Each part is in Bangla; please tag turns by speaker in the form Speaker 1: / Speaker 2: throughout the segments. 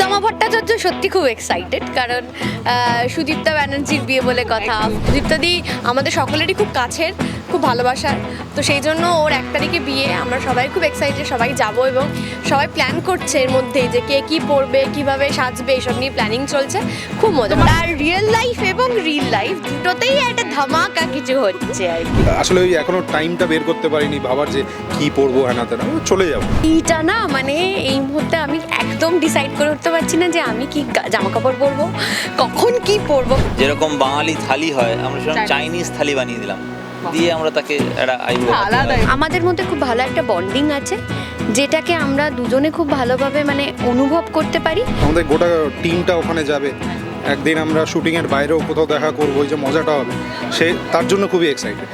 Speaker 1: তমা ভট্টাচার্য সত্যি খুব এক্সাইটেড কারণ সুদীপ্তা ব্যানার্জির বিয়ে বলে কথা। সুদীপ্তা দি, আমাদের সকলেরই খুব কাছের। খুব ভালোবাসার। তো সেই জন্য ওর এক তারিখে বিয়ে আমরা সবাই খুব এক্সাইটেড সবাই যাব এবং সবাই প্ল্যান করছে এর মধ্যেই যে কে কী পরবে কীভাবে সাজবে এসব নিয়ে প্ল্যানিং চলছে। খুব মজা আর রিয়েল লাইফ এবং রিল লাইফ দুটোতেই একটা ধামাকা কিছু হচ্ছে আর কি।
Speaker 2: আসলে ওই এখনও টাইমটা বের করতে পারিনি ভাবার যে কি পরবো হ্যানা তেনা চলে যাব।
Speaker 1: এইটা না মানে এই মুহূর্তে আমি একদম ডিসাইড করে উঠতে পারছি না যে আমি কি জামা কাপড় পরবো কখন কি পরবো।
Speaker 3: যেরকম বাঙালি থালি হয় আমরা সেরকম চাইনিজ থালি বানিয়ে দিলাম। দিয়ে আমরা তাকে একটা
Speaker 1: আমাদের মধ্যে খুব ভালো একটা বন্ডিং আছে যেটাকে আমরা দুজনে খুব ভালোভাবে মানে অনুভব করতে পারি।
Speaker 2: আমাদের গোটা টিমটা ওখানে যাবে। একদিন আমরা শুটিংয়ের বাইরেও কোথাও দেখা করব ওই যে মজাটা হবে। সে তার জন্য খুবই এক্সাইটেড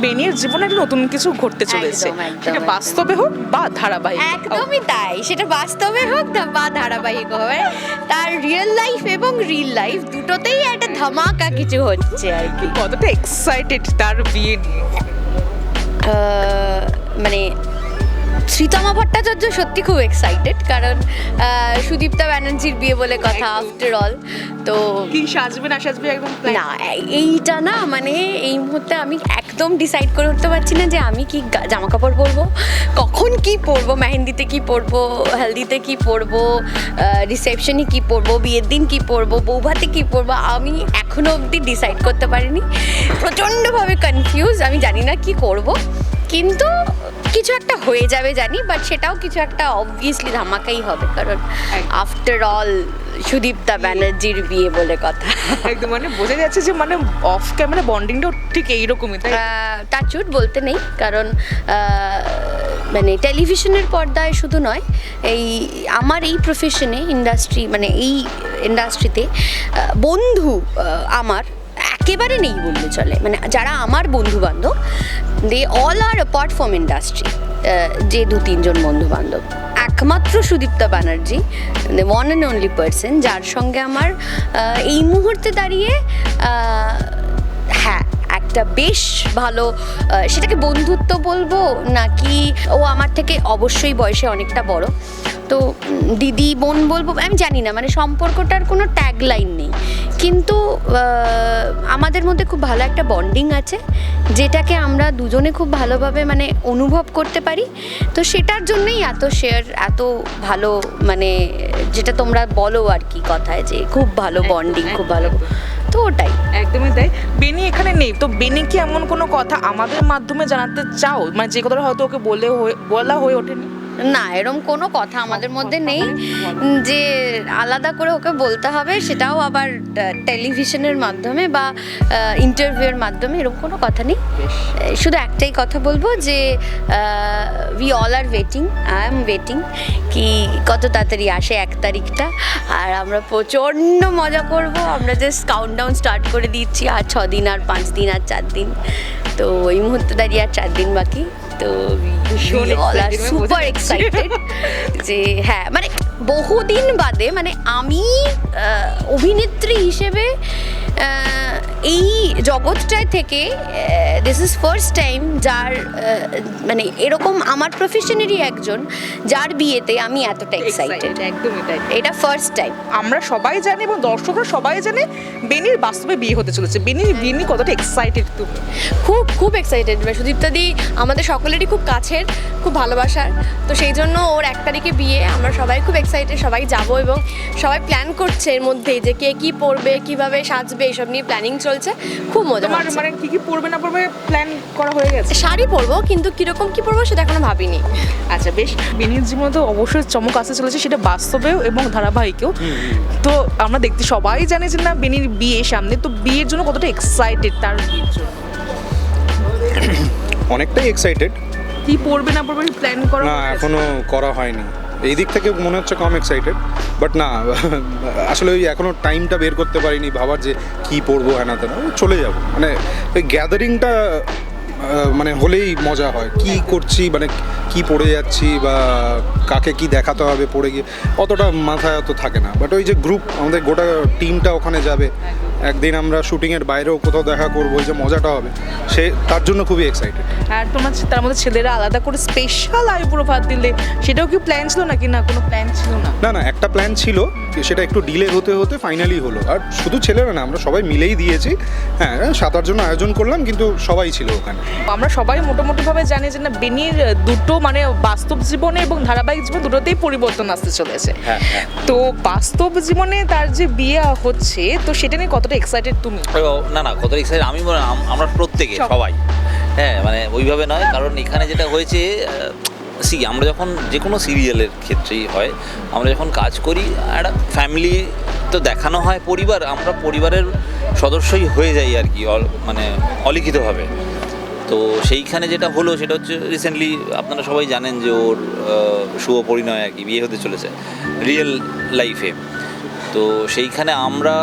Speaker 4: বেনির জীবনে একটা নতুন কিছু ঘটতে চলেছে।
Speaker 1: একদম, একদম,
Speaker 4: সেটা
Speaker 1: একদম।
Speaker 4: বাস্তবে হোক বা ধারাবাহিক
Speaker 1: একদমই তাই। সেটা বাস্তবে হোক বা ধারাবাহিক হবে তার রিয়েল লাইফ এবং রিল লাইফ দুটোতেই একটা ধামাকা কিছু হচ্ছে আর কি।
Speaker 4: কতটা এক্সাইটেড তার বিয়ে নিয়ে?
Speaker 1: আহ, মানে শ্রীতমা ভট্টাচার্য সত্যি খুব এক্সাইটেড কারণ সুদীপ্তা ব্যানার্জির বিয়ে বলে কথা আফটার অল তো
Speaker 4: কি সাজবে না সাজবে একদম
Speaker 1: না এইটা না মানে এই মুহূর্তে আমি একদম ডিসাইড করে উঠতে পারছি না যে আমি কি জামা কাপড় পরবো কখন কি পরবো মেহেন্দিতে কি পরবো হলদিতে কি পরবো রিসেপশনে কি পরবো বিয়ের দিন কি পরবো বৌভাতে কি পরবো আমি এখনও অবধি ডিসাইড করতে পারিনি। প্রচণ্ডভাবে কনফিউজ আমি জানি না কি করব। কিন্তু কিছু একটা হয়ে যাবে জানি বাট সেটাও কিছু একটা অবভিয়াসলি ধামাকাই হবে কারণ আফটার অল সুদীপ্তা ব্যানার্জির বিয়ে বলে কথা।
Speaker 4: একদম মানে বোঝা যাচ্ছে যে মানে অফ ক্যামেরা বন্ডিংটাও ঠিক এইরকমই তাই?
Speaker 1: টাচুট বলতে নেই কারণ মানে টেলিভিশনের পর্দায় শুধু নয় এই আমার এই প্রফেশনে ইন্ডাস্ট্রি মানে এই ইন্ডাস্ট্রিতে বন্ধু আমার একেবারে নেই বললে চলে। মানে যারা আমার বন্ধু বান্ধব they all are apart from industry যে দু তিনজন বন্ধু বান্ধব একমাত্র Sudipta Banerjee one and only person যার সঙ্গে আমার এই মুহূর্তে দাঁড়িয়ে একটা বেশ ভালো সেটাকে বন্ধুত্ব বলব নাকি ও আমার থেকে অবশ্যই বয়সে অনেকটা বড়। তো দিদি বোন বলব আমি জানি না মানে সম্পর্কটার কোনো ট্যাগ লাইন নেই। কিন্তু আমাদের মধ্যে খুব ভালো একটা বন্ডিং আছে যেটাকে আমরা দুজনে খুব ভালোভাবে মানে অনুভব করতে পারি। তো সেটার জন্যই এত শেয়ার এত ভালো মানে যেটা তোমরা বলো আর কি কথায় যে খুব ভালো বন্ডিং খুব ভালো তো ওটাই।
Speaker 4: একদমই তাই। বেনি এখানে নেই। তো বেনি কি এমন কোনো কথা আমাদের মাধ্যমে জানাতে চাও? মানে যে কথাটা হয়তো ওকে বলে হয়ে- বলা হয়ে ওঠেনি?
Speaker 1: না এরম কোনো কথা আমাদের মধ্যে নেই। যে আলাদা করে ওকে বলতে হবে সেটাও আবার টেলিভিশনের মাধ্যমে বা ইন্টারভিউয়ের মাধ্যমে এরকম কোনো কথা নেই। শুধু একটাই কথা বলব যে we all are waiting I am waiting কি কত তাড়াতাড়ি আসে এক তারিখটা আর আমরা প্রচণ্ড মজা করব। আমরা জাস্ট কাউন্টডাউন স্টার্ট করে দিচ্ছি আর ছ দিন আর পাঁচ দিন আর চার দিন। তো এই মুহূর্তে দাঁড়িয়ে আর চার দিন বাকি। তো সুপার। এক্সাইটেড যে হ্যাঁ মানে বহুদিন বাদে মানে আমি অভিনেত্রী হিসেবে এই জগৎটায় থেকে দিস ইজ ফার্স্ট টাইম যার মানে এরকম আমার প্রফেশনেরই একজন যার বিয়েতে আমি এতটা এক্সাইটেড
Speaker 4: একদমই তাই।
Speaker 1: এটা ফার্স্ট টাইম
Speaker 4: আমরা সবাই জানি এবং দর্শকরা সবাই জানে বেনির বাস্তবে বিয়ে হতে চলেছে। বেনির বিয়ে নিয়ে কতটা এক্সাইটেড তুমি?
Speaker 1: খুব খুব এক্সাইটেড সুদীপ্তা দি আমাদের সকলেরই খুব কাছের খুব ভালোবাসার। তো সেই জন্য ওর এক তারিখে বিয়ে আমরা সবাই খুব এক্সাইটেড সবাই যাব এবং সবাই প্ল্যান করছে এর মধ্যেই যে কে কী পরবে কীভাবে সাজবে। এসব নিয়ে প্ল্যানিং চলছে। খুব মজা
Speaker 4: তোমার মানে কি কি পড়বে না পড়বে প্ল্যান করা হয়ে গেছে?
Speaker 1: শাড়ি পরবো কিন্তু কীরকম কি পরবো সেটা এখনও ভাবিনি।
Speaker 4: আচ্ছা বেশ। বেনির জীবনে তো অবশ্যই চমক আসতে চলেছে সেটা বাস্তবেও এবং ধারাবাহিকেও। তো আমরা দেখতে সবাই জানে যে না বেনির বিয়ে সামনে তো বিয়ের জন্য কতটা এক্সাইটেড তার বিয়ের জন্য?
Speaker 2: অনেকটাই এক্সাইটেড
Speaker 4: কি পড়বে না পড়বে প্ল্যান করা
Speaker 2: না এখনও করা হয়নি। এই দিক থেকে মনে হচ্ছে কম এক্সাইটেড বাট না, আসলে ওই এখনও টাইমটা বের করতে পারিনি, ভাবার যে কি পড়ব হ্যানা তেনা চলে যাব। মানে ওই গ্যাদারিংটা মানে হলেই মজা হয়। কি করছি মানে কি পড়ে যাচ্ছি বা কাকে কি দেখাতে হবে পড়ে গিয়ে, অতটা মাথায় অত থাকে না। বাট ওই যে গ্রুপ আমাদের গোটা টিমটা ওখানে যাবে। একদিন আমরা শুটিংয়ের বাইরেও কোথাও দেখা করব ওই যে মজাটা হবে। সে তার জন্য খুবই এক্সাইটেড
Speaker 4: আর তোমার তার মধ্যে ছেলেরা আলাদা করে স্পেশাল আইবুড়ো ভাত দিলে সেটাও কি প্ল্যান ছিল নাকি? না কোনো প্ল্যান ছিল না।
Speaker 2: না না একটা প্ল্যান ছিল সেটা একটু ডিলে হতে হতে ফাইনালি হলো। আর শুধু ছেলেরা না আমরা সবাই মিলেই দিয়েছি। হ্যাঁ সাত আটজন আয়োজন করলাম কিন্তু সবাই ছিল ওখানে।
Speaker 4: আমরা সবাই মোটামুটিভাবে জানি যে না বেনির দুটো মানে বাস্তব জীবনে এবং ধারাবাহিক জীবন দুটোতেই পরিবর্তন আসতে চলেছে।
Speaker 3: হ্যাঁ হ্যাঁ।
Speaker 4: তো বাস্তব জীবনে তার যে বিয়ে হচ্ছে তো সেটা নিয়ে কতটা এক্সাইটেড তুমি?
Speaker 3: না না কত এক্সাইটেড আমি মনে আমরা প্রত্যেকে
Speaker 4: সবাই।
Speaker 3: হ্যাঁ মানে ওইভাবে নয় কারণ এখানে যেটা হয়েছে সি আমরা যখন যে কোনো সিরিয়ালের ক্ষেত্রেই হয় আমরা যখন কাজ করি একটা ফ্যামিলি তো দেখানো হয় পরিবার আমরা পরিবারের সদস্যই হয়ে যাই আর কি মানে অলিখিতভাবে। তো সেইখানে যেটা হলো সেটা হচ্ছে রিসেন্টলি আপনারা সবাই জানেন যে ওর শুভ পরিণয় আর কি বিয়ে হতে চলেছে রিয়েল লাইফে তো সেইখানে আমরা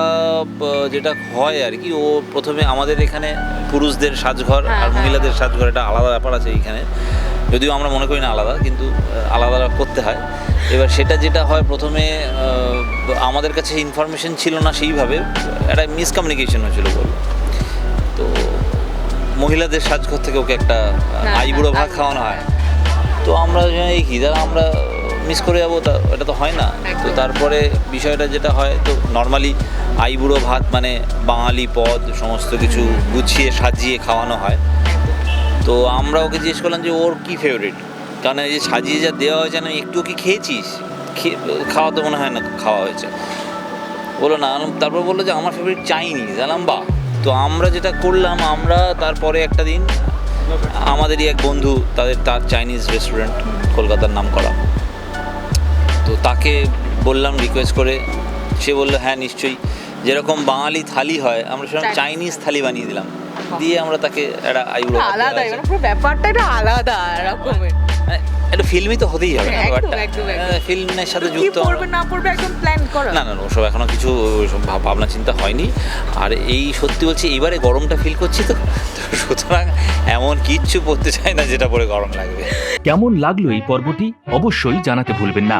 Speaker 3: যেটা হয় আর কি ও প্রথমে আমাদের এখানে পুরুষদের সাজঘর
Speaker 4: হ্যাঁ,
Speaker 3: আর
Speaker 4: হ্যাঁ।
Speaker 3: মহিলাদের সাজঘর এটা আলাদা ব্যাপার আছে এইখানে। যদিও আমরা মনে করি না আলাদা কিন্তু আলাদা করতে হয়। এবার সেটা যেটা হয় প্রথমে আমাদের কাছে ইনফরমেশন ছিল না সেইভাবে একটা মিসকমিউনিকেশন হয়েছিল বলব তো মহিলাদের সাজঘর থেকে ওকে একটা আইবুড়ো ভাত খাওয়ানো হয়। তো আমরা এই কি আমরা মিস করে যাব তা এটা তো হয় না। তো তারপরে বিষয়টা যেটা হয় তো নর্মালি আইবুড়ো ভাত মানে বাঙালি পদ সমস্ত কিছু গুছিয়ে সাজিয়ে খাওয়ানো হয়। তো আমরা ওকে জিজ্ঞেস করলাম যে ওর কি ফেভারিট কারণ এই যে সাজিয়ে যা দেওয়া হয়েছে না একটু কি খেয়েছিস? খাওয়া তো মনে হয় না খাওয়া হয়েছে। বলো না তারপর বলল যে আমার ফেভারিট চাইনিজ জানলাম বা তো আমরা যেটা করলাম আমরা তারপরে একটা দিন আমাদেরই এক বন্ধু তাদের তার চাইনিজ রেস্টুরেন্ট কলকাতার নাম করা তো তাকে বললাম রিকোয়েস্ট করে। সে বলল হ্যাঁ নিশ্চয়ই। যেরকম বাঙালি থালি হয় আমরা সেরকম চাইনিজ থালি বানিয়ে দিলাম। দিয়ে আমরা তাকে একটা আইবুড়ো
Speaker 4: আলাদা মানে পুরো ব্যাপারটা এটা আলাদা রকমের।
Speaker 3: মানে একটা ফিল্মই তো হতেই হবে ব্যাপারটা।
Speaker 4: একদম, একদম।
Speaker 3: ফিল্মের সাথে যুক্ত
Speaker 4: পড়বে না পড়বে একদম প্ল্যান করা।
Speaker 3: না না না, ওসব এখনও কিছু ভাবনা চিন্তা হয়নি। আর এই সত্যি বলছি এবারে গরমটা ফিল করছি তো তো। সুতরাং এমন কিচ্ছু পড়তে চাই না যেটা পরে গরম লাগবে।
Speaker 5: কেমন লাগল এই পর্বটি? অবশ্যই জানাতে ভুলবেন না।